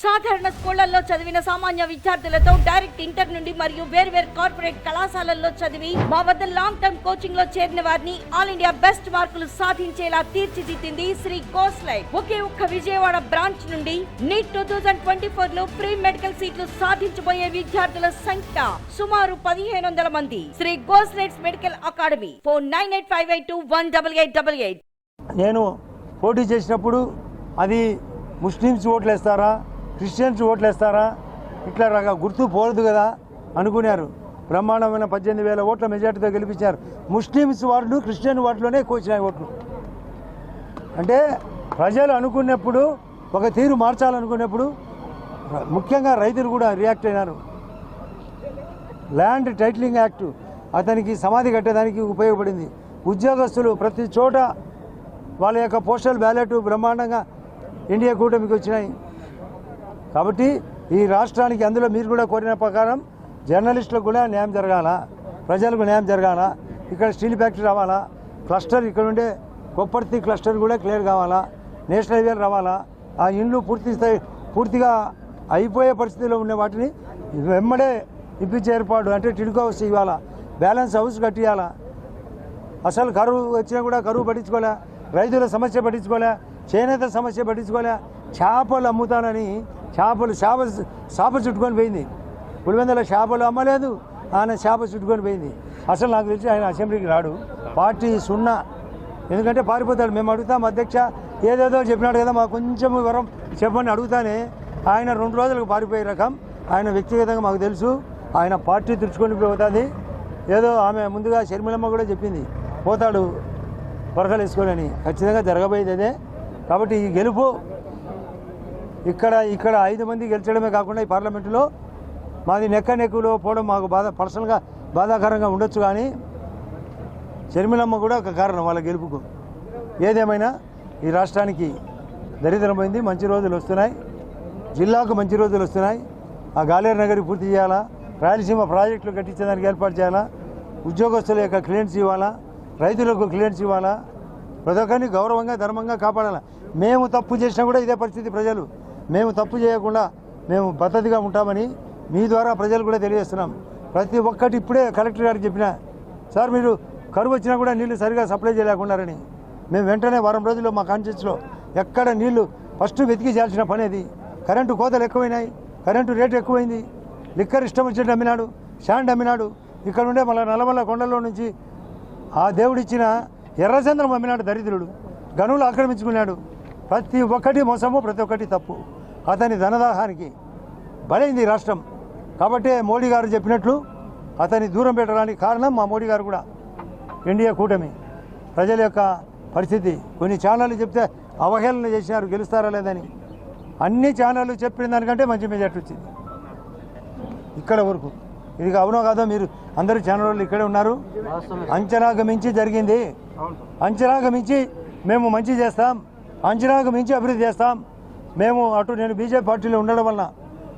సాధారణ స్కూళ్ళలో చదివిన సామాన్య విద్యార్థులతో డైరెక్ట్ ఇంటర్ నుండి మరియు వేర్వేరు కార్పొరేట్ కళాశాలల్లో చదివి మా వద్ద లాంగ్ టర్మ్ కోచింగ్లో చేరిన వారిని ఆల్ ఇండియా బెస్ట్ మార్కులు సాధించేలా తీర్చిదిద్దింది శ్రీ కోస్లైట్ ఒకే ఒక్క విజయవాడ బ్రాంచ్ నుండి నీట్ టూ థౌజండ్ ట్వంటీ ఫోర్లో ప్రీ మెడికల్ సీట్లు సాధించబోయే విద్యార్థుల సంఖ్య సుమారు పదిహేను వందల మంది. Sri గోస్లైట్స్ medical academy four nine eight five eight two one double eight double eight. నేను పోటీ చేసినప్పుడు అది ముస్లిమ్స్ ఓట్లు వేస్తారా క్రిస్టియన్స్ ఓట్లు వేస్తారా ఇట్లా రక గుర్తు పోదు కదా అనుకున్నారు. బ్రహ్మాండమైన పద్దెనిమిది వేల ఓట్ల మెజార్టీతో గెలిపించారు. ముస్లిమ్స్ వార్డులు క్రిస్టియన్ వార్డులోనే కోచినాయి ఓట్లు. అంటే ప్రజలు అనుకున్నప్పుడు ఒక తీరు మార్చాలనుకున్నప్పుడు ముఖ్యంగా రైతులు కూడా రియాక్ట్ అయినారు. ల్యాండ్ టైటిలింగ్ యాక్ట్ అతనికి సమాధి కట్టేదానికి ఉపయోగపడింది. ఉద్యోగస్తులు ప్రతి చోట వాళ్ళ యొక్క పోస్టల్ బ్యాలెట్ బ్రహ్మాండంగా ఇండియా కూటమికి వచ్చినాయి. కాబట్టి ఈ రాష్ట్రానికి అందులో మీరు కూడా కోరిన ప్రకారం జర్నలిస్టులకు కూడా న్యాయం జరగాల? ప్రజలకు న్యాయం జరగాల? ఇక్కడ స్టీల్ ఫ్యాక్టరీ రావాలా? క్లస్టర్ ఇక్కడ ఉండే కొప్పర్తి క్లస్టర్ కూడా క్లియర్ కావాలా? నేషనల్ హైవేలు రావాలా? ఆ ఇండ్లు పూర్తి స్థాయి పూర్తిగా అయిపోయే పరిస్థితిలో ఉన్న వాటిని వెంబడే ఇప్పించే ఏర్పాటు అంటే టిడ్కో హౌస్ ఇవ్వాలా? బ్యాలెన్స్ హౌస్ కట్టియాలా? అసలు కరువు వచ్చినా కూడా కరువు పట్టించుకోలే. రైతుల సమస్య పట్టించుకోలే. చేనేత సమస్య పట్టించుకోలే. చేపలు అమ్ముతానని చేపలు చేప చేప చుట్టుకొని పోయింది. పులివెందుల చేపలు అమ్మలేదు ఆయన చేప చుట్టుకొని పోయింది. అసలు నాకు తెలిసి ఆయన అసెంబ్లీకి రాడు. పార్టీ సున్నా. ఎందుకంటే పారిపోతాడు. మేము అడుగుతాం అధ్యక్ష ఏదేదో చెప్పినాడు కదా మాకు కొంచెం వివరం చెప్పని అడుగుతానే ఆయన రెండు రోజులకు పారిపోయే రకం. ఆయన వ్యక్తిగతంగా మాకు తెలుసు. ఆయన పార్టీ తెరుచుకొని పోతుంది. ఏదో ఆమె ముందుగా షర్మిలమ్మ కూడా చెప్పింది. పోతాడు పొరకలు వేసుకోలేని ఖచ్చితంగా జరగబోయేది అదే. కాబట్టి ఈ గెలుపు ఇక్కడ ఇక్కడ ఐదు మంది గెలిచడమే కాకుండా ఈ పార్లమెంటులో మాది నెక్క నెక్కులో పోవడం మాకు బాధ పర్సనల్గా బాధాకరంగా ఉండొచ్చు కానీ షర్మిలమ్మ కూడా ఒక కారణం వాళ్ళ గెలుపుకు. ఏదేమైనా ఈ రాష్ట్రానికి దరిద్రమైంది మంచి రోజులు వస్తున్నాయి జిల్లాకు మంచి రోజులు వస్తున్నాయి. ఆ గాలేరు నగరి పూర్తి చేయాలా? రాయలసీమ ప్రాజెక్టులు కట్టించడానికి ఏర్పాటు చేయాలా? ఉద్యోగస్తుల యొక్క క్లియరెన్స్ ఇవ్వాలా? రైతులకు క్లియరెన్స్ ఇవ్వాలా? ప్రతి ఒక్కరిని గౌరవంగా ధర్మంగా కాపాడాలి? మేము తప్పు చేసినా కూడా ఇదే పరిస్థితి ప్రజలు. మేము తప్పు చేయకుండా మేము పద్ధతిగా ఉంటామని మీ ద్వారా ప్రజలు కూడా తెలియజేస్తున్నాం. ప్రతి ఒక్కటి ఇప్పుడే కలెక్టర్ గారికి చెప్పిన సార్ మీరు కరువు వచ్చినా కూడా నీళ్ళు సరిగా సప్లై చేయలేకున్నారని మేము వెంటనే వారం రోజుల్లో మా కాన్షియస్లో ఎక్కడ నీళ్ళు ఫస్ట్ వెతికి చేయాల్సిన పని అది. కరెంటు కోతలు ఎక్కువైనాయి కరెంటు రేటు ఎక్కువైంది లిక్కర్ ఇష్టం వచ్చినట్టు అమ్మినాడు షాండ్ అమ్మినాడు ఇక్కడ ఉండే మళ్ళీ నల్లమల్ల కొండల్లో నుంచి ఆ దేవుడిచ్చిన ఎర్రచంద్రం అమ్మినాడు దరిద్రుడు గనులు ఆక్రమించుకున్నాడు. ప్రతి ఒక్కటి మోసము ప్రతి ఒక్కటి తప్పు. అతని ధనదాహానికి బలైంది రాష్ట్రం. కాబట్టి మోడీ గారు చెప్పినట్లు అతన్ని దూరం పెట్టడానికి కారణం మా మోడీ గారు కూడా. ఇండియా కూటమి. ప్రజల యొక్క పరిస్థితి. కొన్ని ఛానళ్ళు చెప్తే అవహేళన చేసినారు గెలుస్తారా లేదని. అన్ని ఛానళ్ళు చెప్పిన దానికంటే మంచి మెజార్టీ వచ్చింది. ఇక్కడ వరకు. ఇది అవునో కాదో మీరు అందరూ ఛానల్ వాళ్ళు ఇక్కడే ఉన్నారు. అంచనాకు మించి జరిగింది. అంచనాకు మించి మేము మంచి చేస్తాం. అంచనాకు మించి అభివృద్ధి చేస్తాం. మేము అటు నేను బీజేపీ పార్టీలో ఉండడం వలన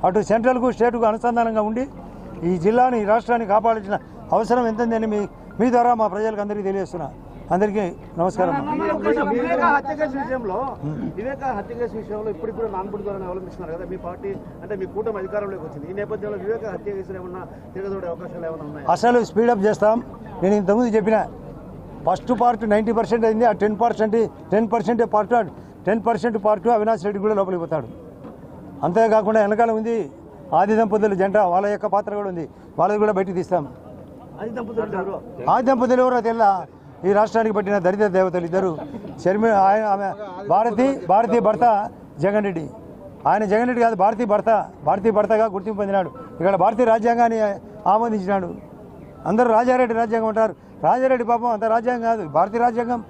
అటు సెంట్రల్కు స్టేట్కు అనుసంధానంగా ఉండి ఈ జిల్లాని ఈ రాష్ట్రాన్ని కాపాడాల్సిన అవసరం ఎంతందని మీ మీ ద్వారా మా ప్రజలకు అందరికీ తెలియజేస్తున్నా. అందరికీ నమస్కారం. వివేక హత్య కేసు విషయంలో వివేక హత్య కేసు విషయంలో ఇప్పుడు కూడా నాన్పుడి ద్వారా అవలంబిస్తున్నారు కదా మీ పార్టీ అంటే మీ కూటమి అధికారంలోకి వచ్చింది. ఈ నేపథ్యంలో వివేక హత్య కేసులు ఏమన్నా తిరగదోడే అవకాశాలు ఏమైనా ఉన్నాయి? అసలు స్పీడప్ చేస్తాం. నేను ఇంతకుముందు చెప్పిన ఫస్ట్ పార్ట్ నైంటీ పర్సెంట్ అయింది ఆ ten percent ten percent part ten percent part Avinash Reddy కూడా లోపలికి పోతాడు. అంతేకాకుండా వెనకాల ఉంది ఆది దంపతులు జంట వాళ్ళ యొక్క పాత్ర కూడా ఉంది. వాళ్ళది కూడా బయటికి తీస్తాం? ఆది దంపతులు ఎవరో? తెల్ల ఈ రాష్ట్రానికి పట్టిన దరిద్ర దేవతలు ఇద్దరు. షర్మి ఆయన ఆమె భారతి భారతీ భర్త జగన్ రెడ్డి. ఆయన జగన్ రెడ్డి కాదు భారతీ భర్త. భారతీ భర్తగా గుర్తింపు పొందినాడు. ఇక్కడ భారతీయ రాజ్యాంగాన్ని ఆమోదించినాడు. అందరూ రాజారెడ్డి రాజ్యాంగం అంటారు. రాజారెడ్డి పాపం అంత రాజ్యాంగం కాదు. భారతీయ రాజ్యాంగం